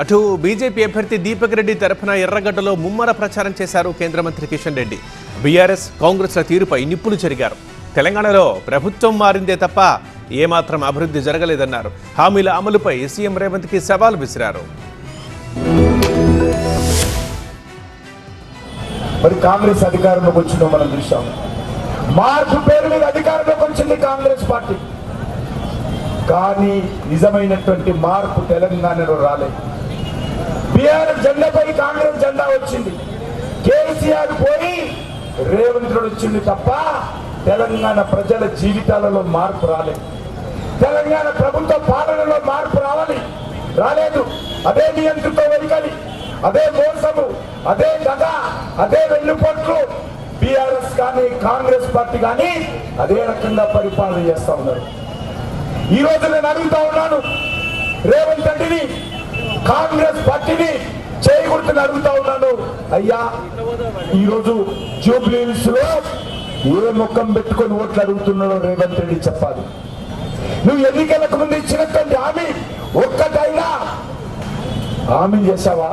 అటు బీజేపీ అభ్యర్థి దీపక్ రెడ్డి తరఫున ఎర్రగడ్డలో ముమ్మర ప్రచారం చేశారు కేంద్ర మంత్రి కిషన్ రెడ్డి. బీఆర్ఎస్ కాంగ్రెస్ల తీరుపై నిప్పులు చెరిగారు. తెలంగాణలో ప్రభుత్వం మారిందే తప్ప ఏమాత్రం అభివృద్ధి జరగలేదన్నారు. హామీల అమలుపై సీఎం రేవంత్కి సవాల్ విసిరారు. మరి కాంగ్రెస్ అధికారంలోకి వచ్చిందో మనం చూసాం మార్పు పేరు మీద అధికారంలోకి వచ్చింది కాంగ్రెస్ పార్టీ. కానీ నిజమైనటువంటి మార్పు తెలంగాణలో రాలేదు. బీఆర్ఎస్ జెండాపై కాంగ్రెస్ జెండా వచ్చింది. కేసీఆర్ పోయి రేవంత్ రెడ్డి వచ్చింది తప్ప తెలంగాణ ప్రజల జీవితాలలో మార్పు రాలేదు. తెలంగాణ ప్రభుత్వ పాలనలో మార్పు రావాలి. రాలేదు. అదే నియంత్రిత వెనుకలి అదే మోసము అదే దగ అదే వెన్నుపోట్లు బీఆర్ఎస్ కానీ కాంగ్రెస్ పార్టీ కానీ అదే రకంగా పరిపాలన చేస్తా ఉన్నారు. ఈ రోజు నేను అడుగుతా ఉన్నాను రేవంత్ రెడ్డిని కాంగ్రెస్ పార్టీని చేయకూడదని అడుగుతా ఉన్నాను. అయ్యా ఈ రోజు జూబ్లీహిల్స్లో ఏ ముఖం పెట్టుకొని ఓట్లు అడుగుతున్నాడో రేవంత్ రెడ్డి చెప్పాలి. నువ్వు ఎన్నికలకు ముందు ఇచ్చినటువంటి హామీ ఒక్కటైనా. హామీ చేశావా?